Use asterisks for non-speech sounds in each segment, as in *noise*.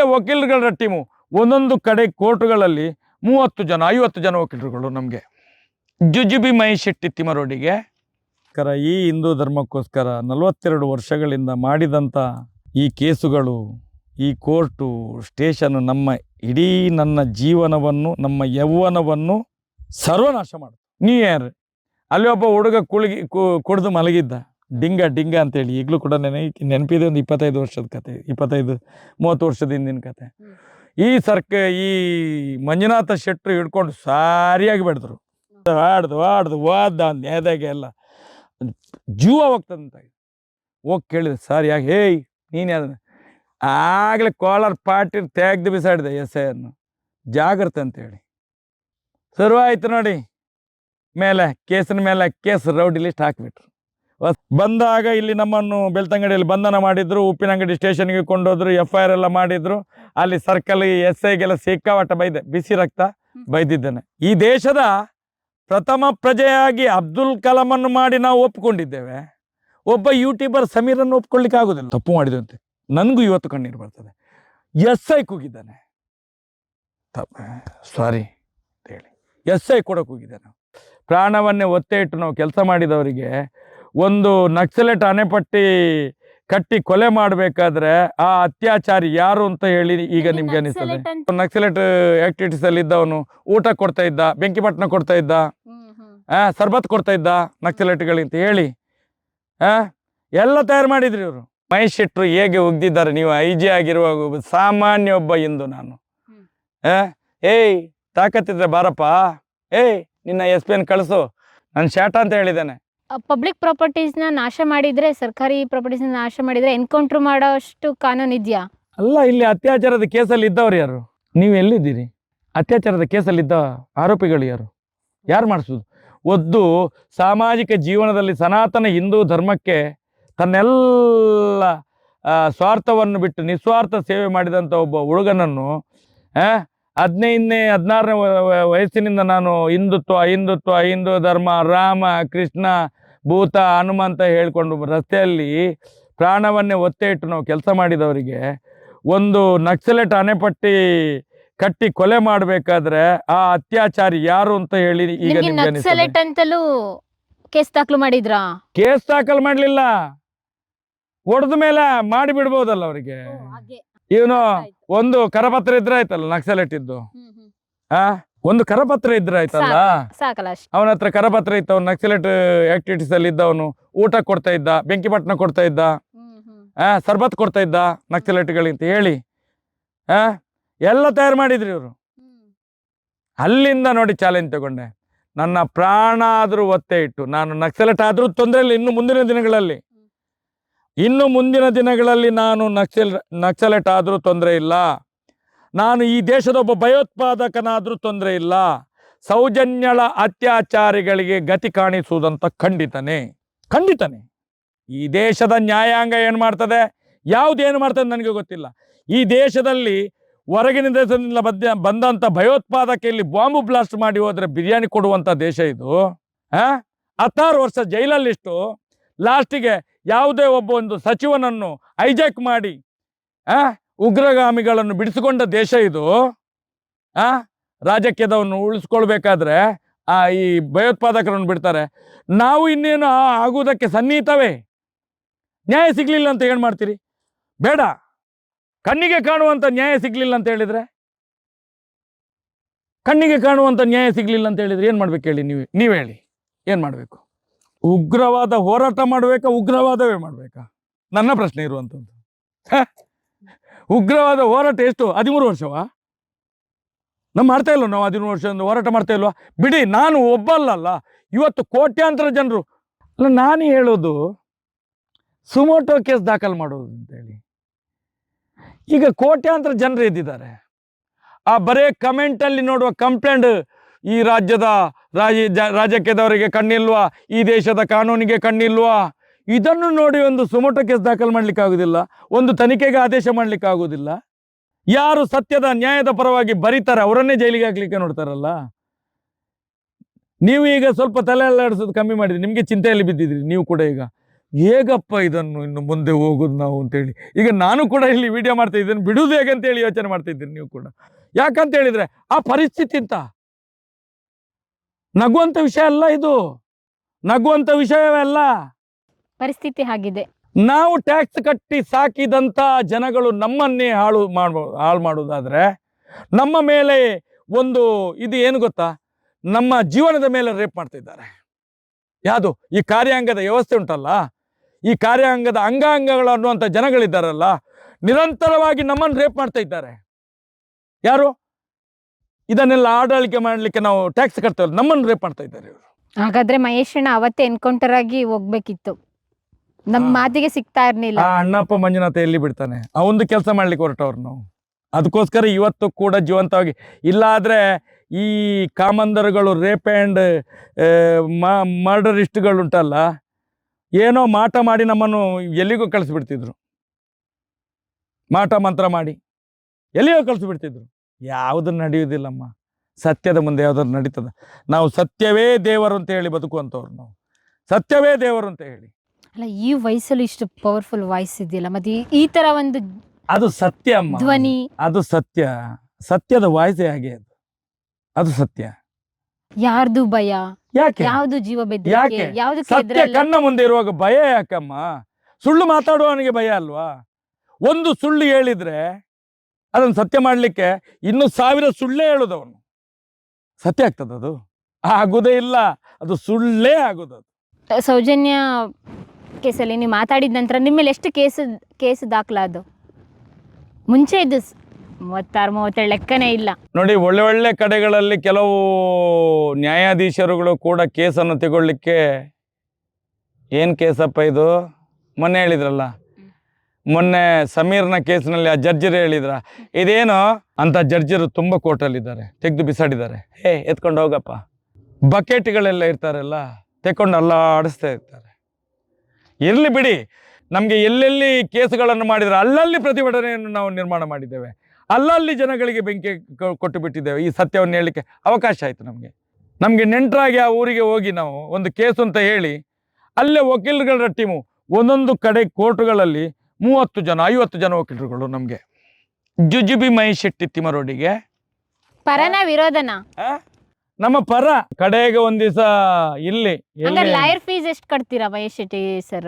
ಅಲ್ಲೇ ವಕೀಲರುಗಳ ಟೀಮು. ಒಂದೊಂದು ಕಡೆ ಕೋರ್ಟ್ಗಳಲ್ಲಿ ಮೂವತ್ತು ಜನ, ಐವತ್ತು ಜನ ವಕೀಲರುಗಳು ನಮಗೆ. ಜುಜುಬಿ ಮಹೇಶೆಟ್ಟಿ ತಿಮರೋಡಿಗೆ ಕರ, ಈ ಹಿಂದೂ ಧರ್ಮಕ್ಕೋಸ್ಕರ ನಲವತ್ತೆರಡು ವರ್ಷಗಳಿಂದ ಮಾಡಿದಂಥ ಈ ಕೇಸುಗಳು, ಈ ಕೋರ್ಟು ಸ್ಟೇಷನ್ ನಮ್ಮ ಇಡೀ ನನ್ನ ಜೀವನವನ್ನು, ನಮ್ಮ ಯೌವನವನ್ನು ಸರ್ವನಾಶ ಮಾಡು ನೀ ಯಾರು? ಅಲ್ಲಿ ಒಬ್ಬ ಹುಡುಗ ಕುಳಿಗಿ ಕುಡಿದು ಮಲಗಿದ್ದ. ಡಿಂಗ ಡಿಂಗ ಅಂತೇಳಿ. ಈಗಲೂ ಕೂಡ ನೆನೆ ನೆನಪಿದೆ ಒಂದು ಇಪ್ಪತ್ತೈದು ವರ್ಷದ ಕತೆ ಇಪ್ಪತ್ತೈದು ಮೂವತ್ತು ವರ್ಷದ ಹಿಂದಿನ ಕತೆ. ಈ ಸರ್ಕ ಈ ಮಂಜುನಾಥ ಶೆಟ್ಟರು ಹಿಡ್ಕೊಂಡು ಸಾರಿಯಾಗಿ ಬೆಳೆದ್ರು ಆಡ್ದು ಆಡ್ದು ವಾದ ನೇದಾಗೆ ಎಲ್ಲ. ಜೀವ ಹೋಗ್ತದಂತ. ಹೋಗಿ ಕೇಳಿದೆ ಸರ್ ಯಾಕೆ ಹೇಯ್ ನೀನು ಯಾವ್ದು ಆಗಲೇ ಕಾಲರ್ ಪಾರ್ಟಿ ತೆಗ್ದು ಬಿಸಾಡಿದೆ ಎಸ್ ಐ ಅನ್ನು ಜಾಗ್ರತೆ ಅಂತೇಳಿ. ಶುರು ಆಯ್ತು ನೋಡಿ. ಮೇಲೆ ಕೇಸಿನ ಮೇಲೆ ಕೇಸ್ ರೌಡಿ ಲಿಸ್ಟ್ ಹಾಕಿಬಿಟ್ರು. ಬಂದಾಗ ಇಲ್ಲಿ ನಮ್ಮನ್ನು ಬೆಳ್ತಂಗಡಿಯಲ್ಲಿ ಬಂಧನ ಮಾಡಿದ್ರು ಉಪ್ಪಿನಂಗಡಿ ಸ್ಟೇಷನ್ಗೆ ಕೊಂಡೋದ್ರು ಎಫ್ ಐ ಆರ್ ಎಲ್ಲ ಮಾಡಿದ್ರು. ಅಲ್ಲಿ ಸರ್ಕಲ್ ಎಸ್ ಐಗೆಲ್ಲ ಸಿಕ್ಕಾವಟ ಬೈದೆ ಬಿಸಿ ರಕ್ತ ಬೈದಿದ್ದೇನೆ. ಈ ದೇಶದ ಪ್ರಥಮ ಪ್ರಜೆಯಾಗಿ ಅಬ್ದುಲ್ ಕಲಾಮನ್ನು ಮಾಡಿ ನಾವು ಒಪ್ಕೊಂಡಿದ್ದೇವೆ. ಒಬ್ಬ ಯೂಟ್ಯೂಬರ್ ಸಮೀರನ್ನು ಒಪ್ಕೊಳ್ಳಿಕ್ಕೆ ಆಗೋದಿಲ್ಲ. ತಪ್ಪು ಮಾಡಿದಂತೆ. ನನಗೂ ಇವತ್ತು ಕಣ್ಣೀರು ಬರ್ತದೆ. S I ಕೂಗಿದ್ದಾನೆ. ಸಾರಿ ಹೇಳಿ. ಎಸ್ ಐ ಕೂಡ ಕೂಗಿದ್ದಾನೆ. ಪ್ರಾಣವನ್ನೇ ಒತ್ತೆ ಇಟ್ಟು ನಾವು ಕೆಲಸ ಮಾಡಿದವರಿಗೆ ಒಂದು ನಕ್ಸಲೆಟ್ ಅಣೆಪಟ್ಟಿ ಕಟ್ಟಿ ಕೊಲೆ ಮಾಡಬೇಕಾದ್ರೆ ಆ ಅತ್ಯಾಚಾರಿ ಯಾರು ಅಂತ ಹೇಳಿ ಈಗ ನಿಮ್ಗೆ ಅನಿಸ್ತದೆ. ನಕ್ಸಲೇಟ್ ಆಕ್ಟಿವಿಟೀಸ್ ಅಲ್ಲಿ ಇದ್ದವನು ಊಟ ಕೊಡ್ತಾ ಇದ್ದ ಬೆಂಕಿ ಪಟ್ಟಣ ಕೊಡ್ತಾ ಇದ್ದ. ಆ ಸರ್ಬತ್ ಕೊಡ್ತಾ ಇದ್ದ ನಕ್ಸಲೆಟ್ಗಳಿಂತ ಹೇಳಿ ಆ ಎಲ್ಲ ತಯಾರು ಮಾಡಿದ್ರಿ ಇವರು. ಮಹೇಶ್ ಶೆಟ್ರು ಹೇಗೆ ಉಗ್ದಿದ್ದಾರೆ ನೀವು ಐ ಜಿ ಆಗಿರುವಾಗ ಸಾಮಾನ್ಯ ಒಬ್ಬ ಇಂದು ನಾನು. ಏಯ್ ತಾಕತ್ತಿದ್ರೆ ಬಾರಪ್ಪ ಏಯ್ ನಿನ್ನ ಎಸ್ ಪಿ ಎನ್ ಕಳಿಸು ನಾನು ಶಾಟ ಅಂತ ಹೇಳಿದ್ದೇನೆ. ಪಬ್ಲಿಕ್ ಪ್ರಾಪರ್ಟೀಸ್ನ ನಾಶ ಮಾಡಿದ್ರೆ, ಸರ್ಕಾರಿ ಪ್ರಾಪರ್ಟೀಸ್ನ ನಾಶ ಮಾಡಿದ್ರೆ ಎನ್ಕೌಂಟರ್ ಮಾಡೋಷ್ಟು ಕಾನೂನು ಇದೆಯಾ? ಅಲ್ಲ, ಇಲ್ಲಿ ಅತ್ಯಾಚಾರದ ಕೇಸಲ್ಲಿ ಇದ್ದವ್ರು ಯಾರು? ನೀವು ಎಲ್ಲಿದ್ದೀರಿ? ಅತ್ಯಾಚಾರದ ಕೇಸಲ್ಲಿ ಇದ್ದ ಆರೋಪಿಗಳು ಯಾರು? ಯಾರು ಮಾಡಿಸೋದು? ಒದ್ದು ಸಾಮಾಜಿಕ ಜೀವನದಲ್ಲಿ ಸನಾತನ ಹಿಂದೂ ಧರ್ಮಕ್ಕೆ ತನ್ನೆಲ್ಲ ಸ್ವಾರ್ಥವನ್ನು ಬಿಟ್ಟು ನಿಸ್ವಾರ್ಥ ಸೇವೆ ಮಾಡಿದಂಥ ಒಬ್ಬ ಹುಡುಗನನ್ನು ಹದಿನೈದನೇ, ಹದಿನಾರನೇ ವಯಸ್ಸಿನಿಂದ ನಾನು ಹಿಂದುತ್ವ ಹಿಂದುತ್ವ, ಹಿಂದೂ ಧರ್ಮ, ರಾಮ, ಕೃಷ್ಣ ಭೂತ ಹನುಮಂತ ಹೇಳ್ಕೊಂಡು ರಸ್ತೆಯಲ್ಲಿ ಪ್ರಾಣವನ್ನೇ ಒತ್ತೆ ಇಟ್ಟು ನಾವು ಕೆಲಸ ಮಾಡಿದವರಿಗೆ ಒಂದು ನಕ್ಸಲೆಟ್ ಅಣೆಪಟ್ಟಿ ಕಟ್ಟಿ ಕೊಲೆ ಮಾಡಬೇಕಾದ್ರೆ ಆ ಅತ್ಯಾಚಾರಿ ಯಾರು ಅಂತ ಹೇಳಿ ಈಗ ನಕ್ಸಲೆಟ್ ಅಂತಲೂ ಕೇಸ್ ದಾಖಲು ಮಾಡಿದ್ರಾ? ಕೇಸ್ ದಾಖಲು ಮಾಡ್ಲಿಲ್ಲ. ಹೊಡೆದ ಮೇಲೆ ಮಾಡಿ ಬಿಡ್ಬೋದಲ್ಲ ಅವರಿಗೆ ಇವನು ಒಂದು ಕರಪತ್ರ ಇದ್ರೆ ಆಯ್ತಲ್ಲ ನಕ್ಸಲೆಟ್ ಇದ್ದು ಆ? ಒಂದು ಕರಪತ್ರ ಇದ್ರೆ ಆಯ್ತಲ್ಲ? ಸಾಕಲ್ಲ ಅಷ್ಟೇ. ಅವನ ಹತ್ರ ಕರಪತ್ರ ಇತ್ತು ಅವ್ನು ನಕ್ಸಲೆಟ್ ಆಕ್ಟಿವಿಟೀಸ್ ಅಲ್ಲಿ ಇದ್ದ ಅವನು. ಊಟ ಕೊಡ್ತಾ ಇದ್ದ ಬೆಂಕಿ ಪಟ್ಟಣ ಕೊಡ್ತಾ ಇದ್ದ. ಆ ಸರ್ಬತ್ ಕೊಡ್ತಾ ಇದ್ದ ನಕ್ಸಲೆಟ್ಗಳಿಂತ ಹೇಳಿ. ಆ ಎಲ್ಲ ತಯಾರು ಮಾಡಿದ್ರಿ ಇವರು. ಅಲ್ಲಿಂದ ನೋಡಿ ಚಾಲೆಂಜ್ ತಗೊಂಡೆ. ನನ್ನ ಪ್ರಾಣ ಆದರೂ ಒತ್ತೆ ಇಟ್ಟು ನಾನು ನಕ್ಸಲೆಟ್ ಆದರೂ ತೊಂದರೆ ಇಲ್ಲ ಇನ್ನು ಮುಂದಿನ ದಿನಗಳಲ್ಲಿ. ಇನ್ನು ಮುಂದಿನ ದಿನಗಳಲ್ಲಿ ನಾನು ನಕ್ಸಲ್ ನಕ್ಸಲೆಟ್ ಆದರೂ ತೊಂದರೆ ಇಲ್ಲ. ನಾನು ಈ ದೇಶದ ಒಬ್ಬ ಭಯೋತ್ಪಾದಕನಾದರೂ ತೊಂದರೆ ಇಲ್ಲ. ಸೌಜನ್ಯಳ ಅತ್ಯಾಚಾರಿಗಳಿಗೆ ಗತಿ ಕಾಣಿಸುವುದಂತ ಖಂಡಿತನೇ ಖಂಡಿತನೇ. ಈ ದೇಶದ ನ್ಯಾಯಾಂಗ ಏನು ಮಾಡ್ತದೆ? ಯಾವುದೇನು ಮಾಡ್ತದೆ ನನಗೆ ಗೊತ್ತಿಲ್ಲ. ಈ ದೇಶದಲ್ಲಿ ಹೊರಗಿನ ದೇಶದಿಂದ ಬದ್ದ ಬಂದಂಥ ಭಯೋತ್ಪಾದಕ ಇಲ್ಲಿ ಬಾಂಬು ಬ್ಲಾಸ್ಟ್ ಮಾಡಿ ಹೋದರೆ ಬಿರಿಯಾನಿ ಕೊಡುವಂಥ ದೇಶ ಇದು. ಹಾಂ? ಹತ್ತಾರು ವರ್ಷ ಜೈಲಲ್ಲಿಷ್ಟು, ಲಾಸ್ಟಿಗೆ ಯಾವುದೇ ಒಬ್ಬ ಒಂದು ಸಚಿವನನ್ನು ಹೈಜಾಕ್ ಮಾಡಿ ಆ ಉಗ್ರಗಾಮಿಗಳನ್ನು ಬಿಡಿಸಿಕೊಂಡ ದೇಶ ಇದು. ಆ ರಾಜಕೀಯದವನ್ನು ಉಳಿಸ್ಕೊಳ್ಬೇಕಾದ್ರೆ ಆ ಈ ಭಯೋತ್ಪಾದಕರನ್ನು ಬಿಡ್ತಾರೆ. ನಾವು ಇನ್ನೇನು ಆಗುವುದಕ್ಕೆ ಸನ್ನಿಹಿತವೇ? ನ್ಯಾಯ ಸಿಗ್ಲಿಲ್ಲ ಅಂತ ಏನು ಮಾಡ್ತೀರಿ? ಬೇಡ. ಕಣ್ಣಿಗೆ ಕಾಣುವಂಥ ನ್ಯಾಯ ಸಿಗ್ಲಿಲ್ಲ ಅಂತ ಹೇಳಿದ್ರೆ? ಕಣ್ಣಿಗೆ ಕಾಣುವಂಥ ನ್ಯಾಯ ಸಿಗ್ಲಿಲ್ಲ ಅಂತ ಹೇಳಿದ್ರೆ ಏನು ಮಾಡ್ಬೇಕು ಹೇಳಿ ನೀವು ನೀವು ಹೇಳಿ. ಏನು ಮಾಡಬೇಕು? ಉಗ್ರವಾದ ಹೋರಾಟ ಮಾಡಬೇಕಾ, ಉಗ್ರವಾದವೇ ಮಾಡಬೇಕಾ? ನನ್ನ ಪ್ರಶ್ನೆ ಇರುವಂಥದ್ದು? ಉಗ್ರವಾದ ಹೋರಾಟ ಎಷ್ಟು? ಹದಿಮೂರು ವರ್ಷವಾ? ನಮ್ಮ ಮಾಡ್ತಾ ಇಲ್ವ ನಾವು ಹದಿಮೂರು ವರ್ಷದಿಂದ ಹೋರಾಟ ಮಾಡ್ತಾ ಇಲ್ವಾ? ಬಿಡಿ, ನಾನು ಒಬ್ಬಲ್ಲಲ್ಲ. ಇವತ್ತು ಕೋಟ್ಯಾಂತರ ಜನರು. ಅಲ್ಲ, ನಾನು ಹೇಳೋದು, ಸುಮೋಟೋ ಕೇಸ್ ದಾಖಲು ಮಾಡೋದು ಅಂತೇಳಿ. ಈಗ ಕೋಟ್ಯಾಂತರ ಜನರು ಇದ್ದಿದ್ದಾರೆ ಆ ಬರೇ ಕಮೆಂಟಲ್ಲಿ ನೋಡುವ ಕಂಪ್ಲೇಂಟ್ ಈ ರಾಜ್ಯದ ರಾಜ, ರಾಜಕೀಯದವರಿಗೆ ಕಣ್ಣಿಲ್ವಾ? ಈ ದೇಶದ ಕಾನೂನಿಗೆ ಕಣ್ಣಿಲ್ವಾ? ಇದನ್ನು ನೋಡಿ ಒಂದು ಸುಮೋಟೋ ಕೇಸ್ ದಾಖಲು ಮಾಡ್ಲಿಕ್ಕೆ ಆಗುದಿಲ್ಲ, ಒಂದು ತನಿಖೆಗೆ ಆದೇಶ ಮಾಡ್ಲಿಕ್ಕೆ ಆಗುದಿಲ್ಲ. ಯಾರು ಸತ್ಯದ ನ್ಯಾಯದ ಪರವಾಗಿ ಬರೀತಾರೆ, ಅವರನ್ನೇ ಜೈಲಿಗೆ ಹಾಕ್ಲಿಕ್ಕೆ ನೋಡ್ತಾರಲ್ಲ? ನೀವು ಈಗ ಸ್ವಲ್ಪ ತಲೆ ಅಲ್ಲಾಡಿಸೋದು ಕಮ್ಮಿ ಮಾಡಿದ್ರಿ ನಿಮಗೆ ಚಿಂತೆಯಲ್ಲಿ ಬಿದ್ದಿದ್ರಿ, ನೀವು ಕೂಡ ಈಗ. ಹೇಗಪ್ಪ ಇದನ್ನು ಇನ್ನು ಮುಂದೆ ಹೋಗೋದು ನಾವು ಅಂತೇಳಿ. ಈಗ ನಾನು ಕೂಡ ಇಲ್ಲಿ ವಿಡಿಯೋ ಮಾಡ್ತಾ ಇದ್ದೇನೆ, ಬಿಡುವುದು ಹೇಗೆ ಅಂತೇಳಿ ಯೋಚನೆ ಮಾಡ್ತಾ ಇದ್ದೀನಿ ನೀವು ಕೂಡ. ಯಾಕಂತ ಹೇಳಿದ್ರೆ, ಆ ಪರಿಸ್ಥಿತಿ ಅಂತ ನಗುವಂಥ ವಿಷಯ ಅಲ್ಲ ಇದು. ನಗುವಂಥ ವಿಷಯವೇ ಅಲ್ಲ. ಪರಿಸ್ಥಿತಿ ಆಗಿದೆ. ನಾವು ಟ್ಯಾಕ್ಸ್ ಕಟ್ಟಿ ಸಾಕಿದಂತ ಜನಗಳು ನಮ್ಮನ್ನೇ ಹಾಳು ಮಾಡ ಹಾಳು ಮಾಡೋದಾದ್ರೆ ನಮ್ಮ ಮೇಲೆ ಒಂದು ಇದು ಏನು ಗೊತ್ತಾ? ನಮ್ಮ ಜೀವನದ ಮೇಲೆ ರೇಪ್ ಮಾಡ್ತಿದ್ದಾರೆ. ಯಾವುದು? ಈ ಕಾರ್ಯಾಂಗದ ವ್ಯವಸ್ಥೆ ಉಂಟಲ್ಲ? ಈ ಕಾರ್ಯಾಂಗದ ಅಂಗಾಂಗಗಳು ಅನ್ನುವಂಥ ಜನಗಳಿದ್ದಾರಲ್ಲ ನಿರಂತರವಾಗಿ ನಮ್ಮನ್ನು ರೇಪ್ ಮಾಡ್ತಾ ಇದ್ದಾರೆ. ಯಾರು? ಇದನ್ನೆಲ್ಲ ಆಡಳಿಕೆ ಮಾಡಲಿಕ್ಕೆ ನಾವು ಟ್ಯಾಕ್ಸ್ ಕಟ್ತೇವಲ್ಲ ನಮ್ಮನ್ನು ರೇಪ್ ಮಾಡ್ತಾ ಇದ್ದಾರೆ ಇವರು. ಹಾಗಾದ್ರೆ ಮಹೇಶ್ ಅಣ್ಣ ಅವತ್ತೇ ಎನ್ಕೌಂಟರ್ ಆಗಿ ಹೋಗ್ಬೇಕಿತ್ತು. ನಮ್ ಮಾತಿಗೆ ಸಿಗ್ತಾ ಇರ್ಲಿಲ್ಲ. ಆ ಅಣ್ಣಪ್ಪ ಮಂಜುನಾಥ ಎಲ್ಲಿ ಬಿಡ್ತಾನೆ? ಒಂದು ಕೆಲಸ ಮಾಡ್ಲಿಕ್ಕೆ ಹೊರಟವ್ರು ನಾವು ಅದಕ್ಕೋಸ್ಕರ ಇವತ್ತು ಕೂಡ ಜೀವಂತವಾಗಿ ಇಲ್ಲ ಆದ್ರೆ ಈ ಕಾಮಂದರ್ಗಳು ರೇಪ್ ಆ್ಯಂಡ್ ಮರ್ಡರಿಸ್ಟ್ಗಳುಂಟಲ್ಲ ಏನೋ ಮಾಟ ಮಾಡಿ ನಮ್ಮನ್ನು ಎಲ್ಲಿಗೂ ಕಳಿಸ್ಬಿಡ್ತಿದ್ರು. ಮಾಟ ಮಂತ್ರ ಮಾಡಿ ಎಲ್ಲಿಯೋ ಕಳಿಸ್ಬಿಡ್ತಿದ್ರು. ಯಾವುದು ನಡೆಯುವುದಿಲ್ಲಮ್ಮ. ಸತ್ಯದ ಮುಂದೆ ಯಾವ್ದಾದ್ರು ನಡೀತದ. ನಾವು ಸತ್ಯವೇ ದೇವರು ಅಂತ ಹೇಳಿ ಬದುಕುವಂಥವ್ರು ನಾವು. ಸತ್ಯವೇ ದೇವರು ಅಂತ ಹೇಳಿ. ಅಲ್ಲ ಈ ವಯಸ್ಸಲ್ಲಿ ಇಷ್ಟು ಪವರ್ಫುಲ್ ವಾಯ್ಸ್ ಇದೆಯಲ್ಲ ಮತ್ತೆ ಈ- ಈ ತರ ಒಂದು ಅದು ಸತ್ಯ ಅಮ್ಮ. ಧ್ವನಿ. ಅದು ಸತ್ಯ. ಸತ್ಯದ ವಾಯ್ಸೇ ಹಾಗೆ ಅದು? ಅದು ಸತ್ಯ. ಯಾರ್ದು ಭಯ? ಯಾಕೆ? ಯಾವ್ದು ಜೀವ ಬೆದರಿಕೆ? ಯಾಕೆ? ಯಾವ್ದಕ್ಕೆ ಸತ್ಯ ಕಣ್ಣ ಮುಂದೆ ಇರುವಾಗ ಭಯ ಯಾಕಮ್ಮ? ಸುಳ್ಳು ಮಾತಾಡುವವನಿಗೆ ಭಯ ಅಲ್ವಾ? ಒಂದು ಸುಳ್ಳು ಹೇಳಿದ್ರೆ ಅದನ್ನು ಸತ್ಯ ಮಾಡ್ಲಿಕ್ಕೆ ಇನ್ನು ಸಾವಿರ ಸುಳ್ಳೇ ಹೇಳುದವನು. ಸತ್ಯ ಆಗ್ತದ ಅದು ಆಗುದೇ ಇಲ್ಲ. ಅದು ಸುಳ್ಳೇ ಆಗುದು ಅದು ಸೌಜನ್ಯ ಕೇಸಲ್ಲಿ ನೀವು ಮಾತಾಡಿದ ನಂತರ ನಿಮ್ಮ ಮೇಲೆ ಎಷ್ಟು ಕೇಸ್ ಕೇಸ್ ದಾಖಲಾದು ಮುಂಚೆ ಇದು ಮೂವತ್ತಾರು, ಮೂವತ್ತೇಳು ಲೆಕ್ಕನೇ ಇಲ್ಲ. ನೋಡಿ, ಒಳ್ಳೆ ಒಳ್ಳೆ ಕಡೆಗಳಲ್ಲಿ ಕೆಲವು ನ್ಯಾಯಾಧೀಶರುಗಳು ಕೂಡ ಕೇಸನ್ನು ತಗೊಳ್ಳಿಕ್ಕೆ ಏನು ಕೇಸಪ್ಪ ಇದು? ಮೊನ್ನೆ ಹೇಳಿದ್ರಲ್ಲ? ಮೊನ್ನೆ ಸಮೀರ್ನ ಕೇಸ್ನಲ್ಲಿ ಆ ಜಡ್ಜರು ಹೇಳಿದ್ರ? ಇದೇನು? ಅಂತ ಜಡ್ಜರು ತುಂಬ ಕೋರ್ಟಲ್ಲಿದ್ದಾರೆ, ತೆಗೆದು ಬಿಸಾಡಿದ್ದಾರೆ. ಹೇ, ಎತ್ಕೊಂಡು ಹೋಗಪ್ಪ. ಬಕೆಟ್ಗಳೆಲ್ಲ ಇರ್ತಾರಲ್ಲ, ತೆಕ್ಕೊಂಡು ಅಲ್ಲ ಆಡಿಸ್ತಾ ಇರ್ತಾರೆ. ಇರಲಿ ಬಿಡಿ. ನಮಗೆ ಎಲ್ಲೆಲ್ಲಿ ಕೇಸುಗಳನ್ನು ಮಾಡಿದರೆ ಅಲ್ಲಲ್ಲಿ ಪ್ರತಿಭಟನೆಯನ್ನು ನಾವು ನಿರ್ಮಾಣ ಮಾಡಿದ್ದೇವೆ. ಅಲ್ಲಲ್ಲಿ ಜನಗಳಿಗೆ ಬೆಂಕಿ ಕೊಟ್ಟು ಬಿಟ್ಟಿದ್ದೇವೆ ಈ ಸತ್ಯವನ್ನು ಹೇಳಲಿಕ್ಕೆ ಅವಕಾಶ ಆಯಿತು ನಮಗೆ. ನಮಗೆ ನೆಂಟರಾಗಿ ಆ ಊರಿಗೆ ಹೋಗಿ ನಾವು ಒಂದು ಕೇಸು ಅಂತ ಹೇಳಿ ಅಲ್ಲೇ ವಕೀಲರ ಟೀಮು ಒಂದೊಂದು ಕಡೆ ಕೋರ್ಟ್ಗಳಲ್ಲಿ ಮೂವತ್ತು ಜನ ಐವತ್ತು ಜನ ವಕೀಲರುಗಳು ನಮಗೆ. ಜುಜುಬಿ ಮಹೇಶ್ ಶೆಟ್ಟಿ ತಿಮರೋಡಿಗೆ ಪರನ ವಿರೋಧನ. ನಮ್ಮ ಪರ ಕಡೆಗೆ ಒಂದ್ ದಿವಸ ಇಲ್ಲಿ ಹಂಗಾರೆ ಎಲ್ಲಿ- ಲಾಯರ್ ಫೀಸ್ ಎಷ್ಟು ಕಟ್ತೀರಾ ಮಹೇಶ್ ಶೆಟ್ಟಿ ಸರ್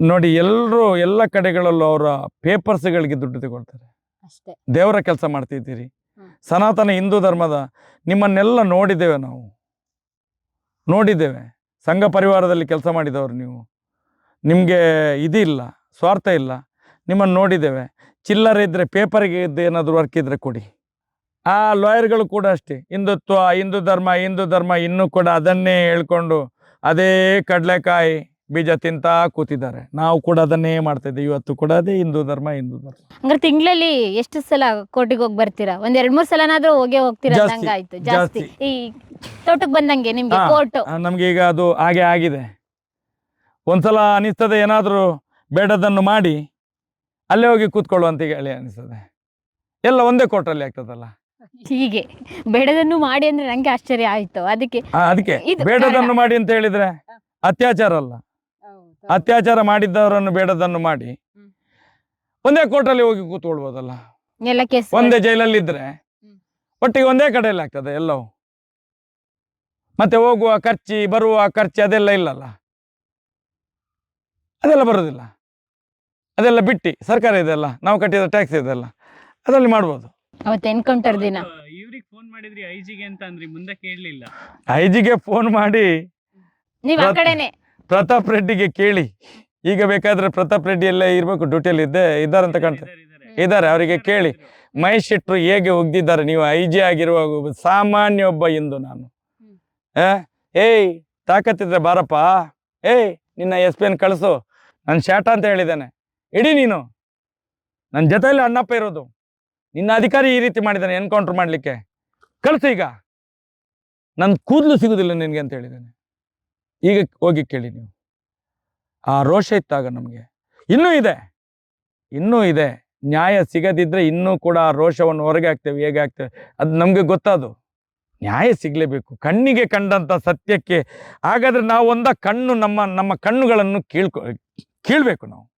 ನೋಡಿ ಎಲ್ಲರೂ ಎಲ್ಲ ಕಡೆಗಳಲ್ಲೂ ಅವರ ಪೇಪರ್ಸ್ಗಳಿಗೆ ದುಡ್ಡು ತಗೊಳ್ತಾರೆ. ಅಷ್ಟೇ. ದೇವರ ಕೆಲಸ ಮಾಡ್ತಿದ್ದೀರಿ. ಹ್ಮ್. ಸನಾತನ ಹಿಂದೂ ಧರ್ಮದ ನಿಮ್ಮನ್ನೆಲ್ಲ ನೋಡಿದ್ದೇವೆ ನಾವು. ನೋಡಿದ್ದೇವೆ. ಸಂಘ ಪರಿವಾರದಲ್ಲಿ ಕೆಲಸ ಮಾಡಿದವರು ನೀವು. ನಿಮಗೆ ಇದಿಲ್ಲ ಸ್ವಾರ್ಥ ಇಲ್ಲ. ನಿಮ್ಮನ್ನು ನೋಡಿದ್ದೇವೆ. ಚಿಲ್ಲರೆ ಇದ್ದರೆ ಪೇಪರ್ಗೆ ಇದ್ದು ಏನಾದರೂ ವರ್ಕ್ ಇದ್ದರೆ ಕೊಡಿ. ಆ ಲಾಯರ್ಗಳು ಕೂಡ ಅಷ್ಟೇ. ಹಿಂದುತ್ವ ಹಿಂದೂ ಧರ್ಮ ಹಿಂದೂ ಧರ್ಮ ಇನ್ನೂ ಕೂಡ ಅದನ್ನೇ ಹೇಳ್ಕೊಂಡು ಅದೇ ಕಡಲೆಕಾಯಿ ಬೀಜ ತಿಂತಾ ಕೂತಿದ್ದಾರೆ. ನಾವು ಕೂಡ ಅದನ್ನೇ ಮಾಡ್ತಾ ಇದ್ದೀವಿ. ಇವತ್ತು ಕೂಡ ಅದೇ ಹಿಂದೂ ಧರ್ಮ ಹಿಂದೂ ಧರ್ಮ. ಅಂದ್ರೆ ತಿಂಗಳಲ್ಲಿ ಎಷ್ಟು ಸಲ ಕೋರ್ಟಿಗೆ ಹೋಗಿ ಬರ್ತೀರಾ? ಒಂದ್ ಎರಡ್ ಮೂರ್ ಸಲನಾದ್ರೂ ಹೋಗೇ ಹೋಗ್ತೀರಾ? ಜಾಸ್ತಿ, ಅಂದಂಗ ಆಯ್ತು. ಜಾಸ್ತಿ. ಜಾಸ್ತಿ. ಈ ತೋಟಕ್ ಬಂದಂಗೆ ನಿಮ್ಗೆ ಹಾ. ಕೋರ್ಟ್. ಆ, ನಮ್ಗೆ ಈಗ ಅದು ಹಾಗೆ ಆಗಿದೆ. ಒಂದ್ಸಲ ಅನಿಸ್ತದೆ ಏನಾದರೂ ಬೇಡದನ್ನು ಮಾಡಿ ಅಲ್ಲೇ ಹೋಗಿ ಕೂತ್ಕೊಳ್ಳುವಂತ ಹೇಳಿ ಅನಿಸ್ತದೆ. ಎಲ್ಲ ಒಂದೇ ಕೋರ್ಟಲ್ಲಿ ಆಗ್ತದಲ್ಲ. ಹೀಗೆ. ಬೇಡದನ್ನು ಮಾಡಿ ಅಂದ್ರೆ ನಂಗೆ ಆಶ್ಚರ್ಯ ಆಯ್ತು. ಅದಕ್ಕೆ ಅದಕ್ಕೆ ಇದು ಬೇಡದನ್ನು ಮಾಡಿ ಅಂತ ಹೇಳಿದ್ರೆ ಅತ್ಯಾಚಾರ ಅಲ್ಲ. ಅತ್ಯಾಚಾರ ಮಾಡಿದ್ದವರನ್ನು ಬೇಡದನ್ನು ಮಾಡಿ. ಒಂದೇ ಕೋರ್ಟಲ್ಲಿ ಹೋಗಿ ಕೂತ್ಕೊಳ್ಬೋದಲ್ಲ. ಎಲ್ಲ ಕೇಸ್ ಒಂದೇ ಜೈಲಲ್ಲಿ ಇದ್ರೆ. ಒಟ್ಟಿಗೆ ಒಂದೇ ಕಡೆಯಲ್ಲಿ ಆಗ್ತದೆ ಎಲ್ಲವೂ. ಮತ್ತೆ ಹೋಗುವ ಖರ್ಚಿ ಬರುವ ಖರ್ಚು ಅದೆಲ್ಲ ಇಲ್ಲಲ್ಲ. ಅದೆಲ್ಲ ಬರೋದಿಲ್ಲ. ಅದೆಲ್ಲ ಬಿಟ್ಟು ಸರ್ಕಾರ ಇದೆಲ್ಲ ನಾವು ಕಟ್ಟಿದ ಟ್ಯಾಕ್ಸ್ ಇದೆಲ್ಲ ಅದರಲ್ಲಿ ಮಾಡ್ಬೋದು. ಅವತ್ತು ಎನ್ಕೌಂಟರ್ ದಿನ. ಇವ್ರಿಗೆ ಫೋನ್ ಮಾಡಿದ್ರಿ ಐಜಿಗೆ ಅಂತ ಅಂದ್ರಿ ಮುಂದೆ ಕೇಳಲಿಲ್ಲ. ಐಜಿಗೆ ಫೋನ್ ಮಾಡಿ ನೀವ್ ಆ ಕಡೆನೆ. ಪ್ರತಾಪ್ ರೆಡ್ಡಿಗೆ ಕೇಳಿ. ಈಗ ಬೇಕಾದ್ರೆ ಪ್ರತಾಪ್ ರೆಡ್ಡಿ ಎಲ್ಲ ಇರ್ಬೇಕು ಡ್ಯೂಟಿಯಲ್ಲಿ ಇದ್ದೆ ಇದ್ದಾರಂತ ಕಾಣ್ತಾರೆ ಇದ್ದಾರೆ ಅವರಿಗೆ ಕೇಳಿ. ಮಹೇಶ್ ಶೆಟ್ರು ಹೇಗೆ ಒಗ್ದಿದ್ದಾರೆ ನೀವು ಐ ಜಿ ಆಗಿರುವಾಗ ಸಾಮಾನ್ಯ ಒಬ್ಬ ಎಂದು ನಾನು? ಏಯ್ ತಾಕತ್ತಿದ್ರೆ ಬಾರಪ್ಪ. ಏಯ್ ನಿನ್ನ ಎಸ್ ಪಿ ಎನ್ ಕಳಿಸು. ನಾನು ಶಾಟ ಅಂತ ಹೇಳಿದ್ದೇನೆ. ಇಡೀ ನೀನು. ನನ್ನ ಜೊತೆಯಲ್ಲಿ ಅಣ್ಣಪ್ಪ ಇರೋದು. ನಿನ್ನ ಅಧಿಕಾರಿ ಈ ರೀತಿ ಮಾಡಿದ್ದಾನೆ ಎನ್ಕೌಂಟರ್ ಮಾಡಲಿಕ್ಕೆ. ಕಳಿಸು ಈಗ. ನನ್ನ ಕೂದಲು ಸಿಗುದಿಲ್ಲ ನಿನಗೆ ಅಂತ ಹೇಳಿದ್ದೇನೆ. ಈಗ ಹೋಗಿ ಕೇಳಿ ನೀವು. ಆ ರೋಷ ಇತ್ತಾಗ ನಮಗೆ. ಇನ್ನೂ ಇದೆ. ಇನ್ನೂ ಇದೆ. ನ್ಯಾಯ ಸಿಗದಿದ್ರೆ ಇನ್ನೂ ಕೂಡ ಆ ರೋಷವನ್ನು ಹೊರಗೆ ಹಾಕ್ತೇವೆ, ಹೇಗೆ ಹಾಕ್ತೇವೆ? ಅದು ನಮಗೆ ಗೊತ್ತದು. ನ್ಯಾಯ ಸಿಗಲೇಬೇಕು. ಕಣ್ಣಿಗೆ ಕಂಡಂಥ ಸತ್ಯಕ್ಕೆ. ಹಾಗಾದ್ರೆ ನಾವು ಒಂದ ಕಣ್ಣು ನಮ್ಮ ನಮ್ಮ ಕಣ್ಣುಗಳನ್ನು ಕೀಳ್ಕೊ, ಕೀಳ್ಬೇಕು ನಾವು.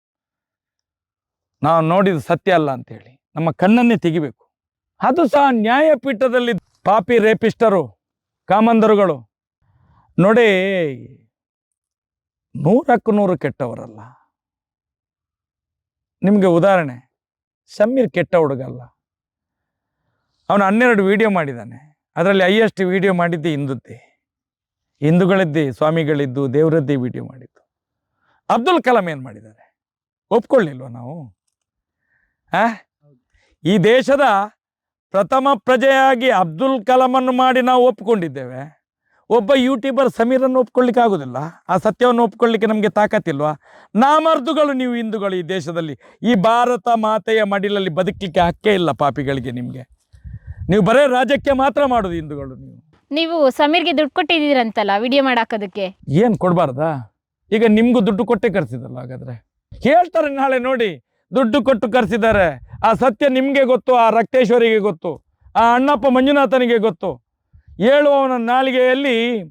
ನಾವು ನೋಡಿದ ಸತ್ಯ ಅಲ್ಲ ಅಂತೇಳಿ. ನಮ್ಮ ಕಣ್ಣನ್ನೇ ತೆಗಿಬೇಕು. ಅದು ಸಹ ನ್ಯಾಯಪೀಠದಲ್ಲಿ ಪಾಪಿ ರೇಪಿಸ್ಟರು, ಕಾಮಂದರುಗಳು. ನೋಡಿ, ನೂರಕ್ಕೂ ನೂರು ಕೆಟ್ಟವರಲ್ಲ. ನಿಮಗೆ ಉದಾಹರಣೆ, ಸಮೀರ್ ಕೆಟ್ಟ ಹುಡುಗಲ್ಲ ಅವನು ಹನ್ನೆರಡು ವಿಡಿಯೋ ಮಾಡಿದ್ದಾನೆ ಅದರಲ್ಲಿ ಹೈಯೆಸ್ಟ್ ವಿಡಿಯೋ ಮಾಡಿದ್ದೆ ಹಿಂದುದ್ದೆ. ಹಿಂದೂಗಳಿದ್ದೇ, ಸ್ವಾಮಿಗಳಿದ್ದು, ದೇವರದ್ದೇ ವಿಡಿಯೋ ಮಾಡಿದ್ದು. ಅಬ್ದುಲ್ ಕಲಾಂ ಏನು ಮಾಡಿದ್ದಾರೆ? ಒಪ್ಕೊಳ್ಳಿಲ್ವ ನಾವು? ಆ? ಈ ದೇಶದ ಪ್ರಥಮ ಪ್ರಜೆಯಾಗಿ ಅಬ್ದುಲ್ ಕಲಾಮನ್ನು ಮಾಡಿ ನಾವು ಒಪ್ಪಿಕೊಂಡಿದ್ದೇವೆ ಒಬ್ಬ ಯೂಟ್ಯೂಬರ್ ಸಮೀರನ್ನು ಒಪ್ಕೊಳ್ಳಿಕ್ಕೆ ಆಗೋದಿಲ್ಲ. ಆ ಸತ್ಯವನ್ನು ಒಪ್ಕೊಳ್ಳಿಕ್ಕೆ ನಮಗೆ ತಾಕತ್ತಿಲ್ವಾ? ನಾಮರ್ದುಗಳು ನೀವು ಹಿಂದೂಗಳು ಈ ದೇಶದಲ್ಲಿ. ಈ ಭಾರತ ಮಾತೆಯ ಮಡಿಲಲ್ಲಿ ಬದುಕಲಿಕ್ಕೆ ಹಕ್ಕೇ ಇಲ್ಲ ಪಾಪಿಗಳಿಗೆ ನಿಮಗೆ. ನೀವು ಬರೇ ರಾಜ್ಯಕ್ಕೆ ಮಾತ್ರ ಮಾಡೋದು ಹಿಂದೂಗಳು ನೀವು. ನೀವು ಸಮೀರ್ಗೆ ದುಡ್ಡು ಕೊಟ್ಟಿದ್ದೀರಂತಲ್ಲ ವಿಡಿಯೋ ಮಾಡಾಕೋದಕ್ಕೆ? ಏನು ಕೊಡಬಾರ್ದಾ? ಈಗ ನಿಮಗೂ ದುಡ್ಡು ಕೊಟ್ಟೆ ಕರೆಸಿದಲ್ಲ ಹಾಗಾದರೆ. ಹೇಳ್ತಾರೆ ನಾಳೆ ನೋಡಿ. ದುಡ್ಡು ಕೊಟ್ಟು ಕರ್ಸಿದ್ದಾರೆ. ಆ ಸತ್ಯ ನಿಮಗೆ ಗೊತ್ತು, ಆ ರಕ್ತೇಶ್ವರಿಗೆ ಗೊತ್ತು, ಆ ಅಣ್ಣಪ್ಪ ಮಂಜುನಾಥನಿಗೆ ಗೊತ್ತು. ಹೇಳುವವನ ನಾಲಿಗೆಯಲ್ಲಿ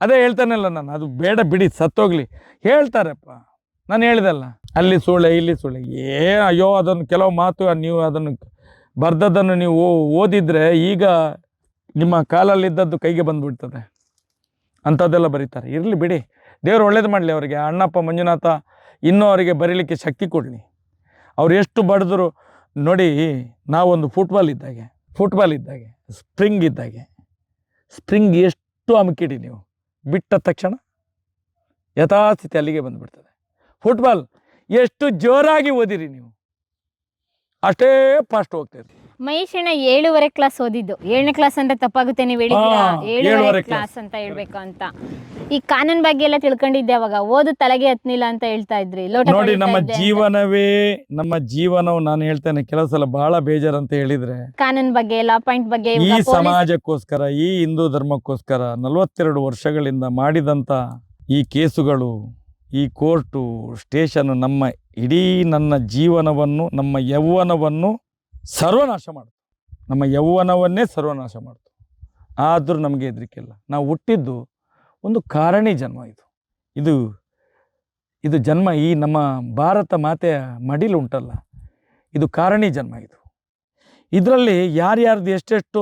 ಅದೇ ಹೇಳ್ತಾನಲ್ಲ ನಾನು, ಅದು ಬೇಡ ಬಿಡಿ, ಸತ್ತೋಗ್ಲಿ. ಹೇಳ್ತಾರಪ್ಪ, ನಾನು ಹೇಳಿದಲ್ಲ. ಅಲ್ಲಿ ಸುಳ್ಳೆ, ಇಲ್ಲಿ ಸುಳ್ಳೆ. ಏ, ಅಯ್ಯೋ, ಅದನ್ನು ಕೆಲವು ಮಾತು, ನೀವು ಅದನ್ನು ಬರ್ದದ್ದನ್ನು ನೀವು ಓದಿದರೆ ಈಗ ನಿಮ್ಮ ಕಾಲಲ್ಲಿದ್ದದ್ದು ಕೈಗೆ ಬಂದುಬಿಡ್ತದೆ. ಅಂಥದ್ದೆಲ್ಲ ಬರೀತಾರೆ. ಇರಲಿ ಬಿಡಿ. ದೇವರು ಒಳ್ಳೇದು ಮಾಡಲಿ ಅವರಿಗೆ. ಅಣ್ಣಪ್ಪ ಮಂಜುನಾಥ ಇನ್ನೂ ಅವರಿಗೆ ಬರೀಲಿಕ್ಕೆ ಶಕ್ತಿ ಕೊಡಲಿ. ಅವ್ರು ಎಷ್ಟು ಬಡಿದ್ರು ನೋಡಿ ನಾವೊಂದು ಫುಟ್ಬಾಲ್ ಇದ್ದಾಗೆ ಫುಟ್ಬಾಲ್ ಇದ್ದಾಗೆ ಸ್ಪ್ರಿಂಗ್ ಇದ್ದಾಗೆ ಸ್ಪ್ರಿಂಗ್ ಎಷ್ಟು ಅಮುಕಿಡಿ ನೀವು? ಬಿಟ್ಟ ತಕ್ಷಣ ಯಥಾಸ್ಥಿತಿ ಅಲ್ಲಿಗೆ ಬಂದುಬಿಡ್ತದೆ. ಫುಟ್ಬಾಲ್ ಎಷ್ಟು ಜೋರಾಗಿ ಓದಿರಿ ನೀವು? ಅಷ್ಟೇ ಫಾಸ್ಟ್ ಹೋಗ್ತದೆ ಮಹೇಶ್ ಅಣ್ಣ ಏಳುವರೆ ಕ್ಲಾಸ್ ಓದಿದ್ದು. ಏಳನೇ ಕ್ಲಾಸ್ ಅಂದ್ರೆ ತಪ್ಪಾಗುತ್ತೆ ನೀವು ಹೇಳಿದ್ದೀರಾ? ಏಳುವರೆ ಕ್ಲಾಸ್ ಅಂತ ಹೇಳ್ಬೇಕು ಅಂತ. ಈ ಕಾನೂನ್ ಬಗ್ಗೆ ಎಲ್ಲ ತಿಳ್ಕೊಂಡಿದ್ದೆ ಅವಾಗ. ಓದು ತಲೆಗೆ ಹತ್ನಿಲ್ಲ ಅಂತ ಹೇಳ್ತಾ ಇದ್ರಿ. ಲೋಟ ನೋಡಿ ನಮ್ಮ ಇದ್ದೆ ಅಂತ. ಜೀವನವೇ ನಮ್ಮ ಜೀವನವು ನಾನು ಹೇಳ್ತೇನೆ ಕೆಲವು ಸಲ ಬಹಳ ಅಂತ ಹೇಳಿದ್ರೆ ಕಾನೂನ್ ಬಗ್ಗೆ ಲಾ ಪಾಯಿಂಟ್ ಬಗ್ಗೆ ಈ ಇವಾಗ police- ಸಮಾಜಕ್ಕೋಸ್ಕರ ಈ ಹಿಂದೂ ಧರ್ಮಕ್ಕೋಸ್ಕರ ನಲವತ್ತೆರಡು ವರ್ಷಗಳಿಂದ ಮಾಡಿದಂಥ ಈ ಕೇಸುಗಳು ಈ ಕೋರ್ಟು ಸ್ಟೇಷನ್ ನಮ್ಮ ಇಡೀ ನನ್ನ ಜೀವನವನ್ನು ನಮ್ಮ ಯೌವನವನ್ನು ಸರ್ವನಾಶ ಮಾಡ್ತು. ನಮ್ಮ ಯೌವನವನ್ನೇ ಸರ್ವನಾಶ ಮಾಡ್ತು. ಆದರೂ ನಮಗೆ ಹೆದರಿಕೆ ಇಲ್ಲ. ನಾವು ಹುಟ್ಟಿದ್ದು ಒಂದು ಕಾರಣಿ ಜನ್ಮ ಇದು. ಇದು ಇದು ಜನ್ಮ ಈ ನಮ್ಮ ಭಾರತ ಮಾತೆಯ ಮಡಿಲು ಉಂಟಲ್ಲ. ಇದು ಕಾರಣಿ ಜನ್ಮ ಇದು. ಇದರಲ್ಲಿ ಯಾರ್ಯಾರ್ದು ಎಷ್ಟೆಷ್ಟು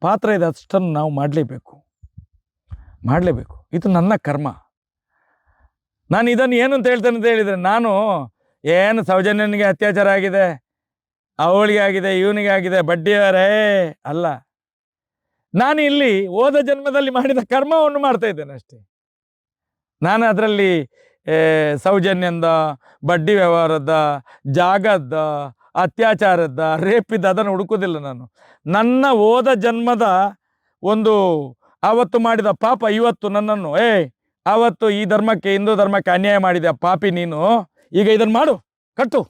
ಪಾತ್ರ ಇದೆ ಅಷ್ಟನ್ನು ನಾವು ಮಾಡಲೇಬೇಕು. ಮಾಡಲೇಬೇಕು. ಇದು ನನ್ನ ಕರ್ಮ. ನಾನು ಇದನ್ನು ಏನು ಅಂತ ಹೇಳ್ತೇನೆ ಅಂತ ಹೇಳಿದರೆ ನಾನು ಏನು ಸೌಜನ್ಯನಿಗೆ ಅತ್ಯಾಚಾರ ಆಗಿದೆ, ಅವಳಿಗೆ ಆಗಿದೆ, ಇವನಿಗೆ ಆಗಿದೆ, ಬಡ್ಡಿಯವರೇ ಅಲ್ಲ. ನಾನು ಇಲ್ಲಿ ಹೋದ ಜನ್ಮದಲ್ಲಿ ಮಾಡಿದ ಕರ್ಮವನ್ನು ಮಾಡ್ತಾ ಇದ್ದೇನೆ ಅಷ್ಟೇ. ನಾನು ಅದರಲ್ಲಿ ಸೌಜನ್ಯದ ಬಡ್ಡಿ ವ್ಯವಹಾರದ ಜಾಗದ ಅತ್ಯಾಚಾರದ ರೇಪಿದ್ದ ಅದನ್ನು ಹುಡುಕೋದಿಲ್ಲ ನಾನು. ನನ್ನ ಹೋದ ಜನ್ಮದ ಒಂದು ಆವತ್ತು ಮಾಡಿದ ಪಾಪ ಇವತ್ತು ನನ್ನನ್ನು ಏ ಆವತ್ತು ಈ ಧರ್ಮಕ್ಕೆ ಹಿಂದೂ ಧರ್ಮಕ್ಕೆ ಅನ್ಯಾಯ ಮಾಡಿದ ಪಾಪಿ ನೀನು? ಈಗ ಇದನ್ನು ಮಾಡು ಕಟ್ಟು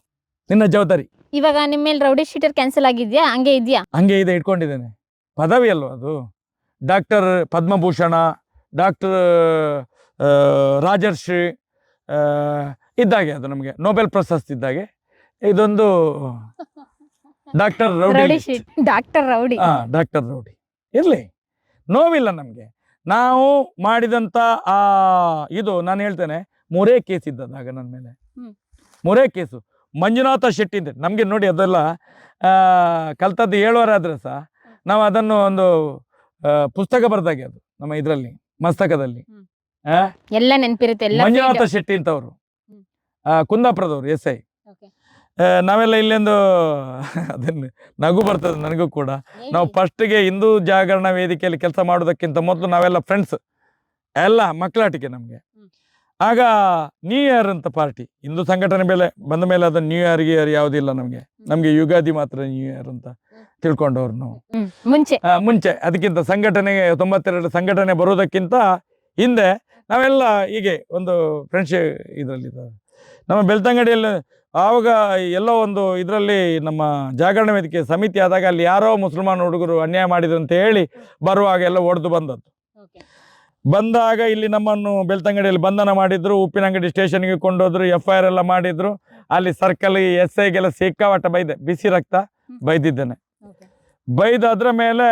ನಿನ್ನ ಜವಾಬ್ದಾರಿ. ಇವಾಗ ನಿಮ್ಮ ಮೇಲೆ ರೌಡಿ ಶೀಟರ್ ಕ್ಯಾನ್ಸಲ್ ಆಗಿದ್ಯಾ? ಹಂಗೆ ಇದೆಯಾ? ಹಂಗೆ ಇದೆ ಇಟ್ಕೊಂಡಿದ್ದೇನೆ. ಪದವಿ ಅಲ್ವ ಅದು? ಡಾಕ್ಟರ್ ಪದ್ಮಭೂಷಣ ಡಾಕ್ಟರ್ ರಾಜರ್ಷಿ ಇದ್ದಾಗೆ ಅದು ನಮಗೆ ನೊಬೆಲ್ ಪ್ರಶಸ್ತಿ ಇದ್ದಾಗೆ. ಇದೊಂದು ಡಾಕ್ಟರ್ ರೌಡಿ ಡಾಕ್ಟರ್ ರೌಡಿ. ಹಾಂ ಡಾಕ್ಟರ್ ರೌಡಿ. ಇರಲಿ. ನೋವಿಲ್ಲ ನಮಗೆ. ನಾವು ಮಾಡಿದಂಥ ಆ ಇದು ನಾನು ಹೇಳ್ತೇನೆ ಮೂರೇ ಕೇಸ್ ಇದ್ದದಾಗ ನನ್ನ ಮೇಲೆ. ಮೂರೇ ಕೇಸು. ಮಂಜುನಾಥ ಶೆಟ್ಟಿ ಅಂತ ನಮಗೆ ನೋಡಿ ಅದೆಲ್ಲ ಕಲ್ತದ್ದು ಕಲ್ತದ್ದು ಆದರೆ ಸಹ ನಾವು ಅದನ್ನು ಒಂದು ಪುಸ್ತಕ ಬರ್ದಾಗೆ ಅದು ನಮ್ಮ ಇದರಲ್ಲಿ ಮಸ್ತಕದಲ್ಲಿ. ಎಲ್ಲ ನೆನಪಿರುತ್ತೆ ಮಂಜುನಾಥ ಶೆಟ್ಟಿ ಅಂತವರು. ಅವರು ಕುಂದಾಪುರದವರು ಎಸ್ ಐ. ನಾವೆಲ್ಲ ಇಲ್ಲೊಂದು *laughs* ಅದನ್ನು ನಗು ಬರ್ತದೆ ನನಗೂ ಕೂಡ. ನಾವು ಫಸ್ಟ್ಗೆ ಹಿಂದೂ ಜಾಗರಣ ವೇದಿಕೆಯಲ್ಲಿ ಕೆಲಸ ಮಾಡೋದಕ್ಕಿಂತ ಮೊದಲು ನಾವೆಲ್ಲ ಫ್ರೆಂಡ್ಸ್ ಎಲ್ಲ ಮಕ್ಕಳಾಟಿಕೆ ನಮಗೆ. ಆಗ ನ್ಯೂ ಇಯರ್ ಅಂತ ಪಾರ್ಟಿ ಹಿಂದೂ ಸಂಘಟನೆ ಮೇಲೆ ಬಂದ ಮೇಲೆ ಅದು ನ್ಯೂ ಇಯರ್ ಗಿಯರ್ ಯಾವುದಿಲ್ಲ ನಮಗೆ. ನಮಗೆ ಯುಗಾದಿ ಮಾತ್ರ ನ್ಯೂ ಇಯರ್ ಅಂತ ತಿಳ್ಕೊಂಡವ್ರು ನಾವು. ಮುಂಚೆ. ಮುಂಚೆ ಅದಕ್ಕಿಂತ ಸಂಘಟನೆಗೆ ತೊಂಬತ್ತೆರಡು ಸಂಘಟನೆ ಬರೋದಕ್ಕಿಂತ ಹಿಂದೆ ನಾವೆಲ್ಲ ಹೀಗೆ ಒಂದು ಫ್ರೆಂಡ್ಶಿಪ್ ಇದರಲ್ಲಿ ನಮ್ಮ ಬೆಳ್ತಂಗಡಿಯಲ್ಲಿ ಆವಾಗ ಎಲ್ಲೋ ಒಂದು ಇದರಲ್ಲಿ ನಮ್ಮ ಜಾಗರಣ ವೇದಿಕೆ ಸಮಿತಿ ಆದಾಗ ಅಲ್ಲಿ ಯಾರೋ ಮುಸಲ್ಮಾನ್ ಹುಡುಗರು ಅನ್ಯಾಯ ಮಾಡಿದ್ರು ಅಂತ ಹೇಳಿ ಬರುವಾಗ ಎಲ್ಲ ಒಡೆದು ಬಂದದ್ದು. ಬಂದಾಗ ಇಲ್ಲಿ ನಮ್ಮನ್ನು ಬೆಳ್ತಂಗಡಿಯಲ್ಲಿ ಬಂಧನ ಮಾಡಿದ್ರು ಉಪ್ಪಿನಂಗಡಿ ಸ್ಟೇಷನ್ಗೆ ಕೊಂಡೋದ್ರು ಎಫ್ ಐ ಆರ್ ಎಲ್ಲ ಮಾಡಿದ್ರು. ಅಲ್ಲಿ ಸರ್ಕಲ್ ಎಸ್ ಐಗೆಲ್ಲ ಸಿಕ್ಕಾವಟ ಬೈದೆ ಬಿಸಿ ರಕ್ತ ಬೈದಿದ್ದೇನೆ. ಬೈದು ಅದ್ರ ಮೇಲೆ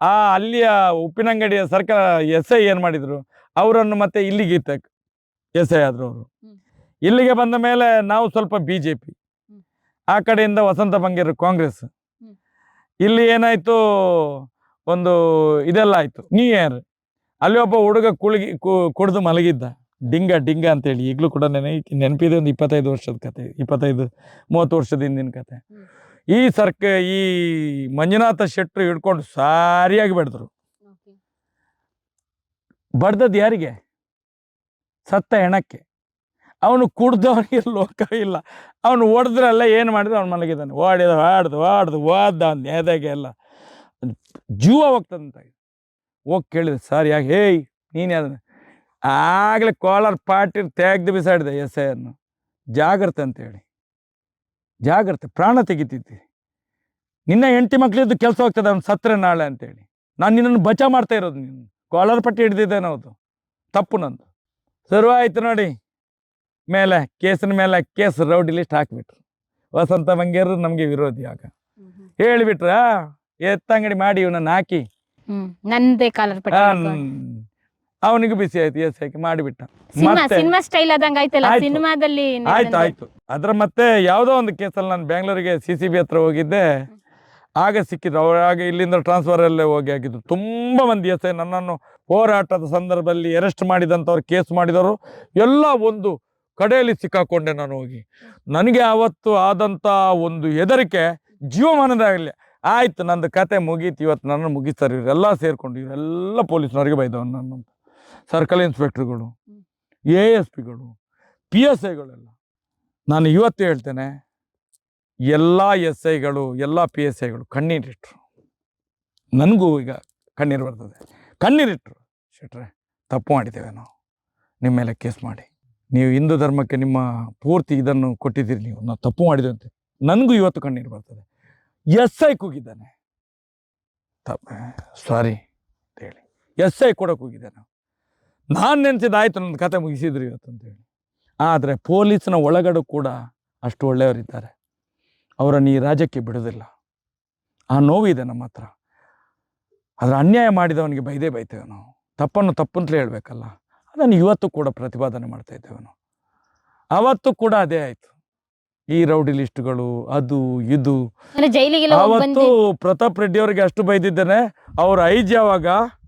ಆ ಅಲ್ಲಿಯ ಉಪ್ಪಿನಂಗಡಿಯ ಸರ್ಕಲ್ ಎಸ್ ಐ ಏನು ಮಾಡಿದ್ರು ಅವರನ್ನು ಮತ್ತೆ ಇಲ್ಲಿಗೆ ಎಸ್ ಐ ಆದ್ರು ಅವರು. ಇಲ್ಲಿಗೆ ಬಂದ ಮೇಲೆ ನಾವು ಸ್ವಲ್ಪ ಬಿ ಜೆ ಪಿ ಆ ಕಡೆಯಿಂದ ವಸಂತ ಬಂಗೇರು ಕಾಂಗ್ರೆಸ್. ಇಲ್ಲಿ ಏನಾಯ್ತು ಒಂದು ಇದೆಲ್ಲ ಆಯ್ತು ನ್ಯೂ ಇಯರ್ ಅಲ್ಲಿ ಒಬ್ಬ ಹುಡುಗ ಕುಳ್ಗಿ ಕು- ಕುಡ್ದು ಮಲಗಿದ್ದ. ಡಿಂಗ ಡಿಂಗ ಅಂತೇಳಿ. ಈಗಲೂ ಕೂಡ ನೆನೆ ನೆನಪಿದೆ ಒಂದು ಇಪ್ಪತ್ತೈದು ವರ್ಷದ ಕತೆ ಇಪ್ಪತ್ತೈದು ಮೂವತ್ತು ವರ್ಷದ ಹಿಂದಿನ ಕತೆ. ಈ ಸರ್ಕ ಈ ಮಂಜುನಾಥ ಶೆಟ್ರು ಹಿಡ್ಕೊಂಡು ಸಾರಿಯಾಗಿ ಬೆಳೆದ್ರು. ಬಡ್ದದ್ದು ಯಾರಿಗೆ? ಸತ್ತ ಹೆಣಕ್ಕೆ. ಅವನು ಕುಡ್ದವ್ರಿಗೆ ಲೋಕ ಇಲ್ಲ. ಅವನು ಹೊಡೆದ್ರಲ್ಲ ಏನು ಮಾಡಿದ್ರು ಅವ್ನು ಮಲಗಿದ್ದಾನೆ. ಓಡಿದ ಆಡ್ದು ಆಡ್ದು ಓದ್ದ ಅವ್ನು ಎದೆಗೆ ಎಲ್ಲ ಜೀವ ಹೋಗ್ತದಂತ. ಹೋಗಿ ಕೇಳಿದೆ ಸರ್ ಯಾಕೆ? ಹೇಯ್ ನೀನು ಅದನ್ನು. ಆಗಲೇ ಕೋಲಾರ ಪಾರ್ಟಿ ತೆಗ್ದು ಬಿಸಾಡಿದೆ ಎಸ್ ಐ ಅನ್ನು ಜಾಗ್ರತೆ ಅಂತೇಳಿ ಜಾಗ್ರತೆ ಪ್ರಾಣ ತೆಗಿತಿದ್ದಿ. ನಿನ್ನ ಹೆಂಡತಿ ಮಕ್ಳಿದ್ದು ಕೆಲಸ ಹೋಗ್ತದೆ ಅವ್ನು ಸತ್ರೆ ನಾಳೆ ಅಂತೇಳಿ ನಾನು ನಿನ್ನನ್ನು ಬಚಾ ಮಾಡ್ತಾ ಇರೋದು ನೀನು. ಕೋಲಾರ ಪಟ್ಟಿ ಹಿಡ್ದಿದ್ದೇನೆ ಹೌದು ತಪ್ಪು ನಂದು. ಶುರು ಆಯ್ತು ನೋಡಿ. ಮೇಲೆ ಕೇಸಿನ ಮೇಲೆ ಕೇಸ್ ರೌಡಿ ಲಿಸ್ಟ್ ಹಾಕಿಬಿಟ್ರು. ವಸಂತ ಮಂಗೇರು ನಮಗೆ ವಿರೋಧಿ ಆಗ. ಹೇಳಿಬಿಟ್ರ ಎತ್ತಂಗಡಿ ಮಾಡಿ ಇವನನ್ನು ಹಾಕಿ. ಹ್ಮ್. ನಂದೇ ಕಾಲರ್ ಪಟ್ಟಿ ಅವನಿಗೂ ಬಿಸಿ ಆಯ್ತು ಎಸ್ ಹಾಕಿ ಮಾಡಿಬಿಟ್ಟ. ಸಿನಿಮಾ ಮತ್ತೆ ಸಿನಿಮಾ ಸ್ಟೈಲ್ ಆದಂಗ ಆಯ್ತಲ್ಲ ಆಯ್ತು. ಸಿನಿಮಾದಲ್ಲಿ ಆಯ್ತು ಆಯ್ತು. ಅದ್ರ ಮತ್ತೆ ಯಾವುದೋ ಒಂದು ಕೇಸಲ್ಲಿ ನಾನು ಬೆಂಗಳೂರಿಗೆ ಸಿ ಸಿ ಬಿ ಹತ್ರ ಹೋಗಿದ್ದೆ. ಆಗ ಸಿಕ್ಕಿದ್ರು. ಅವಾಗ ಇಲ್ಲಿಂದ ಟ್ರಾನ್ಸ್ಫರ್ ಅಲ್ಲೇ ಹೋಗಿ ಹಾಕಿದ್ರು ತುಂಬ ಮಂದಿ ಎಸ್ ಐ ನನ್ನನ್ನು ಹೋರಾಟದ ಸಂದರ್ಭದಲ್ಲಿ ಅರೆಸ್ಟ್ ಮಾಡಿದಂಥವ್ರು ಕೇಸ್ ಮಾಡಿದವರು ಎಲ್ಲ ಒಂದು ಕಡೆಯಲ್ಲಿ ಸಿಕ್ಕಾಕೊಂಡೆ ನಾನು ಹೋಗಿ. ನನಗೆ ಆವತ್ತು ಆದಂಥ ಒಂದು ಹೆದರಿಕೆ ಜೀವಮಾನದಾಗಲಿ. ಆಯ್ತು, ನಂದು ಕತೆ ಮುಗೀತು, ಇವತ್ತು ನನ್ನ ಮುಗಿಸ್ತಾರೆ ಇವರೆಲ್ಲ ಸೇರ್ಕೊಂಡು, ಇವರೆಲ್ಲ ಪೊಲೀಸ್ನವ್ರಿಗೆ ಬೈದವನು ನನ್ನ ಸರ್ಕಲ್ ಇನ್ಸ್ಪೆಕ್ಟರ್ಗಳು, ಎ ಎಸ್ ಪಿಗಳು, ಪಿ ಎಸ್ ಐಗಳೆಲ್ಲ. ನಾನು ಇವತ್ತು ಹೇಳ್ತೇನೆ, ಎಲ್ಲ ಎಸ್ ಐಗಳು, ಎಲ್ಲ ಪಿ ಎಸ್ ಐಗಳು ಕಣ್ಣೀರಿಟ್ರು. ನನಗೂ ಈಗ ಕಣ್ಣೀರು ಬರ್ತದೆ. ಕಣ್ಣೀರಿಟ್ರು. ಶೆಟ್ರೆ, ತಪ್ಪು ಮಾಡಿದ್ದೇವೆ ನಾವು. ನಿಮ್ಮ ಮೇಲೆ ಕೇಸ್ ಮಾಡಿ. ನೀವು ಹಿಂದೂ ಧರ್ಮಕ್ಕೆ ನಿಮ್ಮ ಪೂರ್ತಿ ಇದನ್ನು ಕೊಟ್ಟಿದ್ದೀರಿ ನೀವು. ನಾವು ತಪ್ಪು ಮಾಡಿದೆ ಅಂತ ನನಗೂ ಇವತ್ತು ಕಣ್ಣೀರು ಬರ್ತದೆ. S I ಕೂಗಿದ್ದಾನೆ. ಸಾರಿ ಅಂತೇಳಿ ಎಸ್ ಐ ಕೂಡ ಕೂಗಿದ್ದಾನೆ ನಾನು ನೆನೆಸಿದ ಆಯ್ತು ನನ್ನ ಕತೆ ಮುಗಿಸಿದ್ರು ಇವತ್ತು ಅಂತೇಳಿ ಆದರೆ ಪೊಲೀಸ್ನ ಒಳಗಡೆ ಕೂಡ ಅಷ್ಟು ಒಳ್ಳೆಯವರಿದ್ದಾರೆ. ಅವರನ್ನು ಈ ರಾಜ್ಯಕ್ಕೆ ಬಿಡೋದಿಲ್ಲ. ಆ ನೋವಿದೆ ನಮ್ಮ ಹತ್ರ. ಅದರ ಅನ್ಯಾಯ ಮಾಡಿದವನಿಗೆ ಬೈದೇ ಬೈತೇವೆ ನಾವು. ತಪ್ಪನ್ನು ತಪ್ಪಂತಲೇ ಹೇಳಬೇಕಲ್ಲ. ಅದನ್ನು ಇವತ್ತು ಕೂಡ ಪ್ರತಿಪಾದನೆ ಮಾಡ್ತಾ ಇದ್ದೇವೆ ನಾವು. ಅವತ್ತು ಕೂಡ ಅದೇ ಆಯಿತು. ಈ ರೌಡಿ ಲಿಸ್ಟ್ಗಳು ಅದು ಇದು. ಅವತ್ತು ಪ್ರತಾಪ್ ರೆಡ್ಡಿ ಅವರಿಗೆ ಅಷ್ಟು ಬೈದಿದ್ದೇನೆ. ಅವ್ರ ಐಜಿ ಅವಾಗ